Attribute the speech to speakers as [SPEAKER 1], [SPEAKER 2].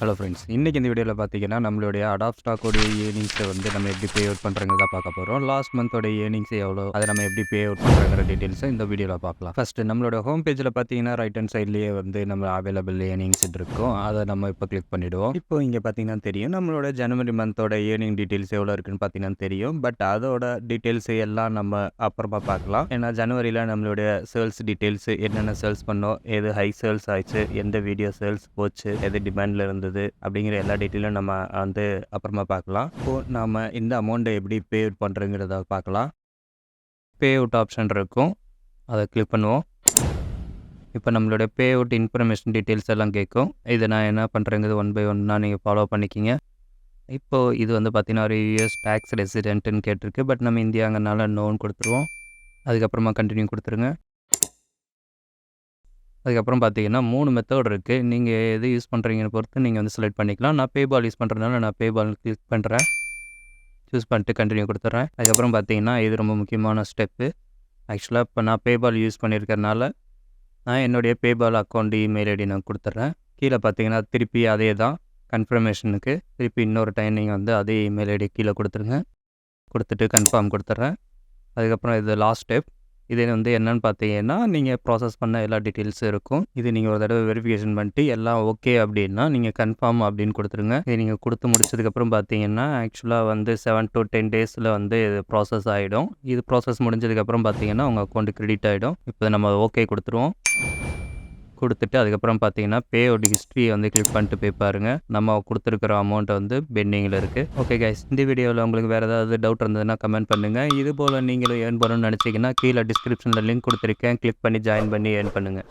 [SPEAKER 1] Hello friends இன்றைக்கி இந்த வீடியோவில் பார்த்தீங்கன்னா நம்மளுடைய அடாப் ஸ்டாக்கோடைய ஏர்னிங்ஸை வந்து நம்ம எப்படி பே அவுட் பண்ணுறங்கிறத பார்க்க போகிறோம் லாஸ்ட் மந்தோட ஏர்னிங்ஸ் எவ்வளோ அதை நம்ம எப்படி பே அவுட் பண்ணுறங்கிற டீட்டெயில்ஸை இந்த வீடியோவில் பார்க்கலாம். ஃபஸ்ட்டு நம்மளோட ஹோம் பேஜில் பார்த்தீங்கன்னா ரைட் ஹேண்ட் சைட்லேயே வந்து நம்ம அவைலபிள் ஏர்னிங்ஸ் இருக்கும். அதை நம்ம இப்போ கிளிக் பண்ணிவிடுவோம் இப்போ இங்கே பார்த்தீங்கன்னா தெரியும் நம்மளோட ஜனவரி மந்தோட ஏர்னிங் டீட்டெயில்ஸ் எவ்வளோ இருக்குன்னு பார்த்தீங்கன்னா தெரியும். பட் அதோட டீட்டெயில்ஸ் எல்லாம் நம்ம அப்புறமா பார்க்கலாம். ஏன்னா ஜனவரியில் நம்மளுடைய சேல்ஸ் டீட்டெயில்ஸ் என்னென்ன சேல்ஸ் பண்ணோம் எது ஹை சேல்ஸ் ஆயிடுச்சு எந்த வீடியோ சேல்ஸ் போச்சு எது டிமாண்டில் இருந்து இருந்தது அப்படிங்கிற எல்லா டீட்டெயிலும் நம்ம வந்து அப்புறமா பார்க்கலாம். இப்போது நாம் இந்த அமௌண்ட்டை எப்படி பே அவுட் பண்ணுறங்கிறத பார்க்கலாம். பே அவுட் ஆப்ஷன் இருக்கும். அதை கிளிக் பண்ணுவோம். இப்போ நம்மளுடைய பே அவுட் இன்ஃபர்மேஷன் டீட்டெயில்ஸ் எல்லாம் கேட்கும். இதை நான் என்ன பண்ணுறேங்கிறது ஒன் பை ஒன்னாக நீங்கள் ஃபாலோ பண்ணிக்கிங்க. இப்போது இது வந்து பார்த்தீங்கன்னா ஒரு யூஎஸ் டேக்ஸ் ரெசிடென்ட்டுன்னு கேட்டிருக்கு. பட் நம்ம இந்தியாங்கனால நோன் கொடுத்துருவோம். அதுக்கப்புறமா கண்டினியூ கொடுத்துருங்க. அதுக்கப்புறம் பார்த்தீங்கன்னா மூணு மெத்தட் இருக்குது நீங்கள் எது யூஸ் பண்ணுறீங்கன்னு பொறுத்து நீங்கள் வந்து செலக்ட் பண்ணிக்கலாம். நான் பேபால் யூஸ் பண்ணுறதுனால நான் பேபால் கிளிக் பண்ணுறேன் சூஸ் பண்ணிட்டு கண்டினியூ கொடுத்துட்றேன். அதுக்கப்புறம் பார்த்தீங்கன்னா இது ரொம்ப முக்கியமான ஸ்டெப்பு ஆக்சுவலாக இப்போ நான் பேபால் யூஸ் பண்ணியிருக்கறனால நான் என்னுடைய பேபால் அக்கௌண்ட் இமெயில் ஐடி நான் கொடுத்துட்றேன். கீழே பார்த்தீங்கன்னா திருப்பி அதே தான். கன்ஃபர்மேஷனுக்கு திருப்பி இன்னொரு டைம் நீங்கள் வந்து அதே இமெயில் ஐடி கீழே கொடுத்துருங்க. கொடுத்துட்டு கன்ஃபார்ம் கொடுத்துட்றேன். அதுக்கப்புறம் இது லாஸ்ட் ஸ்டெப் இது வந்து என்னன்னு பார்த்தீங்கன்னா நீங்கள் ப்ராசஸ் பண்ண எல்லா டீட்டெயில்ஸும் இருக்கும். இது நீங்கள் ஒரு தடவை வெரிஃபிகேஷன் பண்ணிட்டு எல்லாம் ஓகே அப்படின்னா நீங்கள் கன்ஃபார்ம் அப்படின்னு கொடுத்துருங்க. இது நீங்கள் கொடுத்து முடிச்சதுக்கப்புறம் பார்த்தீங்கன்னா ஆக்சுவலாக வந்து செவன் டு டென் டேஸில் வந்து இது ப்ராசஸ் ஆகிடும் இது ப்ராசஸ் முடிஞ்சதுக்கப்புறம் பார்த்தீங்கன்னா உங்கள் அக்கௌண்ட் கிரெடிட் ஆகிடும் இப்போ நம்ம ஓகே கொடுத்துருவோம். கொடுத்துட்டு அதுக்கப்புறம் பார்த்தீங்கன்னா பேயோட ஹிஸ்ட்ரியை வந்து கிளிக் பண்ணிட்டு போய் பாருங்கள் நம்ம கொடுத்துருக்குற அமௌண்ட் வந்து பெண்டிங்கில் இருக்குது ஓகே கைஸ் இந்த வீடியோவில் உங்களுக்கு வேறு ஏதாவது டவுட் இருந்ததுன்னா கமெண்ட் பண்ணுங்கள் இது போல் நீங்களும் ஏர்ன் பண்ணணும்னு நினச்சிங்கன்னா கீழே டிஸ்கிரிப்ஷனில் லிங்க் கொடுத்துருக்கேன். கிளிக் பண்ணி ஜாயின் பண்ணி ஏர்ன் பண்ணுங்கள்